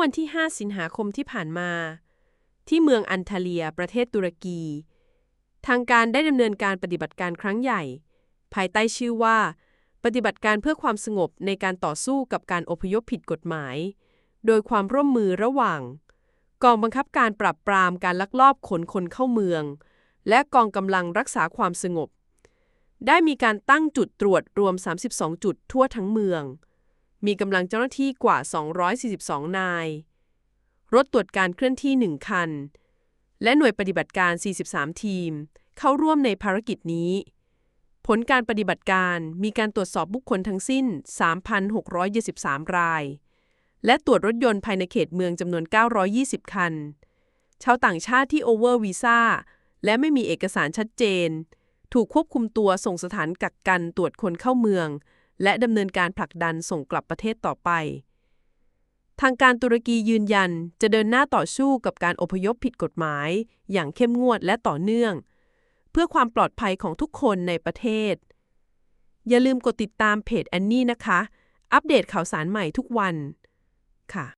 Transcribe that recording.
วันที่ 5 สิงหาคมที่ผ่านมา ที่เมืองอันทาเลียประเทศตุรกี ทางการได้ดำเนินการปฏิบัติการครั้งใหญ่ ภายใต้ชื่อว่า ปฏิบัติการเพื่อความสงบในการต่อสู้กับการอพยพผิดกฎหมาย โดยความร่วมมือระหว่าง กองบังคับการปราบปรามการลักลอบขนคนเข้าเมือง และกองกำลังรักษาความสงบ ได้มีการตั้งจุดตรวจรวม 32 จุดทั่วทั้งเมือง มีกำลังเจ้าหน้าที่กว่า 242 นาย รถตรวจการเคลื่อนที่ 1 คัน และหน่วยปฏิบัติการ 43 ทีม เข้าร่วมในภารกิจนี้ ผลการปฏิบัติการมีการตรวจสอบบุคคลทั้งสิ้น 3,623ราย และตรวจรถยนต์ภายในเขตเมืองจำนวน 920 คัน ชาวต่างชาติที่โอเวอร์วีซ่าและไม่มีเอกสารชัดเจน ถูกควบคุมตัวส่งสถานกักกันตรวจคนเข้าเมือง และดำเนินการผลักดันส่งกลับประเทศต่อไป ทางการตุรกียืนยันจะเดินหน้าต่อสู้กับการอพยพผิดกฎหมาย อย่างเข้มงวดและต่อเนื่อง เพื่อความปลอดภัยของทุกคนในประเทศ อย่าลืมกดติดตามเพจแอนนี่นะคะ อัปเดตข่าวสารใหม่ทุกวันค่ะ